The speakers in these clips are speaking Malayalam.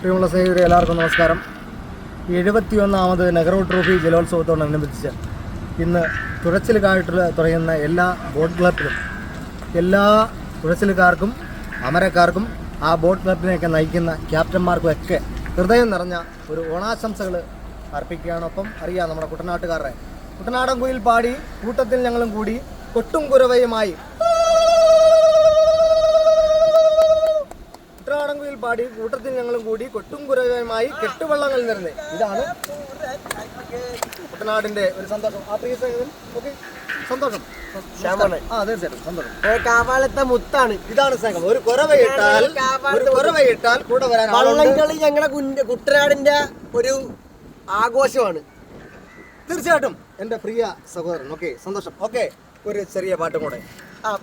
പ്രിയമുള്ള സ്നേഹിതരെ എല്ലാവർക്കും നമസ്കാരം. എഴുപത്തിയൊന്നാമത് നെഹ്റു ട്രോഫി ജലോത്സവത്തോടനുബന്ധിച്ച് ഇന്ന് തുഴച്ചിലുകായിട്ട് തുടങ്ങുന്ന എല്ലാ ബോട്ട് ക്ലബിലും എല്ലാ തുഴച്ചിലുകാർക്കും അമരക്കാർക്കും ആ ബോട്ട് ക്ലബിനെയൊക്കെ നയിക്കുന്ന ക്യാപ്റ്റന്മാർക്കും ഒക്കെ ഹൃദയം നിറഞ്ഞ ഒരു ഓണാശംസകൾ അർപ്പിക്കുകയാണ്. ഒപ്പം അറിയാം നമ്മുടെ കുട്ടനാട്ടുകാരുടെ കുട്ടനാടൻ കുയിൽ പാടി കൂട്ടത്തിൽ ഞങ്ങളും കൂടി കൊട്ടും കുരവയുമായി പാടി കൂട്ടത്തിൽ ഞങ്ങളും കൂടി കൊട്ടും കുറവുമായി കെട്ടുവള്ളങ്ങൾ നിറഞ്ഞ് ഇതാണ് കുട്ടനാടിന്റെ ഒരു സന്തോഷം. ആ പ്രിയ ഓക്കെ. സന്തോഷം. ആ തീർച്ചയായിട്ടും. സന്തോഷം. കാവാലത്തെ മുത്താണ്. ഇതാണ് സ്നേഹം. ഒരു കുറവയിട്ടാൽ ഒരു കുറവയിട്ടാൽ കൂടെ വരാൻ വള്ളംകളി ഞങ്ങളുടെ കുട്ടനാടിന്റെ ഒരു ആഘോഷമാണ്. തീർച്ചയായിട്ടും. എന്റെ പ്രിയ സഹോദരൻ ഓക്കെ. സന്തോഷം. ഓക്കെ. ഒരു ചെറിയ പാട്ടും കൂടെ.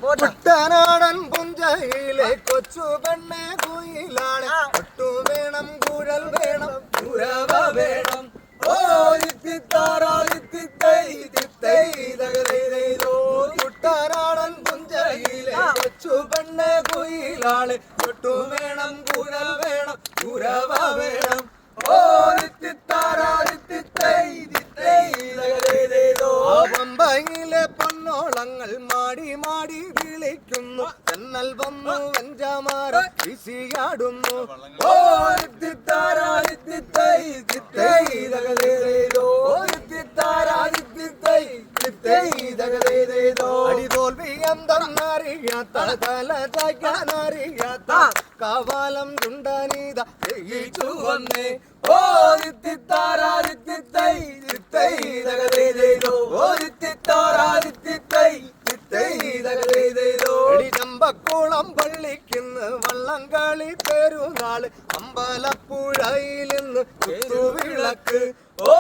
കുട്ടനാടൻ പുഞ്ചയിലെ കൊച്ചു പെണ്ണെ കുയിലാണ് ഇത്തിത്തൈ തിത്തൈ തകതൈതൈതോ. കുട്ടനാടൻ പുഞ്ചയിലെ കൊച്ചു പെണ്ണെ കുയിലാണ് കൊട്ടു വേണം കുഴൽ വേണം കുരവ വേണം. ഓ ഇത്തിത്താറാ ഇത്തിത്തൈ തിത്തൈ തകതൈതൈതോ. ആ പമ്പയിലെ പൊന്നോളങ്ങൾ മാടി മാടി വിളിക്കുന്നു. എന്നൽ വന്നു വെഞ്ചമാറ വിസിയാടുന്നു ഓ ഇത്തിത്താരാ തകതൈതൈതോ. അടിതോൽവി എന്തെന്നറിയാത്ത തല ചായ്ക്കാനറിയാത്ത കാവാലം ചുണ്ടനീത ജയിച്ചു വന്നേ ഓ ഇത്തിത്താരാ ഇത്തിത്തൈ തിത്തൈ തകതൈതൈതോ. ഓ ഇത്തിത്താരാ ഇത്തിത്തൈ തിത്തൈ തകതൈതൈതോ. എടി ചമ്പക്കുളം വള്ളംകളി പെരുന്നാൾ അമ്പലപ്പുഴയിൽ നിന്ന് വിളക്ക് ഓ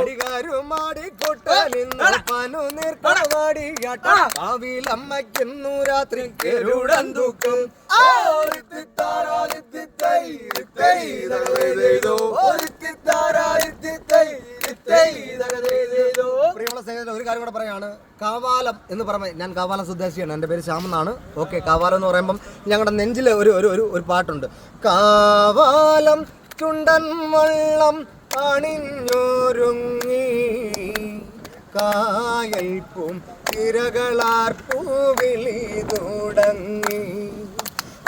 അടികാരുമാടിക്കൊട്ട നിന്ന് പനു രാത്രി കെരുടൻ പ്രിയമുള്ള സ്നേഹിതരെ ഒരു കാര്യം കൂടെ പറയാണ്. കാവാലം എന്ന് പറയുമ്പോൾ ഞാൻ കാവാലം സ്വദേശിയാണ്. എന്റെ പേര് ശ്യാം എന്നാണ്. ഓക്കെ കാവാലം എന്ന് പറയുമ്പം ഞങ്ങളുടെ നെഞ്ചിലെ ഒരു ഒരു ഒരു പാട്ടുണ്ട്. കാവാലം ചുണ്ടൻ വള്ളം അണിഞ്ഞൊരുങ്ങി. കായൽപ്പും തിരകളാർപ്പൂവിളി തുടങ്ങി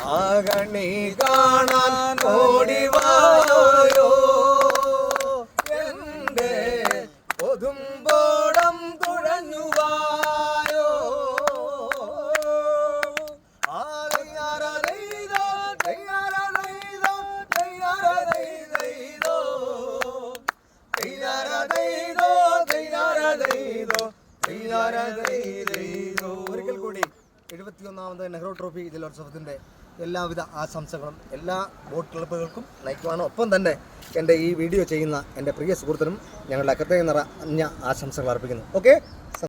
ആകണി കാണാൻ ഓടിവായോ? എന്റെ ഒതുമ്പോടം ഒരിക്കൽ കൂടി എഴുപത്തിയൊന്നാമത് നെഹ്റു ട്രോഫി ജലോത്സവത്തിന്റെ എല്ലാവിധ ആശംസകളും എല്ലാ ബോട്ട് ക്ലബ്ബുകൾക്കും നയിക്കുവാണ്. ഒപ്പം തന്നെ എന്റെ ഈ വീഡിയോ ചെയ്യുന്ന എന്റെ പ്രിയ സുഹൃത്തിനും ഞങ്ങളുടെ അക്കത്തെ നിറഞ്ഞ ആശംസകൾ അർപ്പിക്കുന്നു. ഓക്കെ?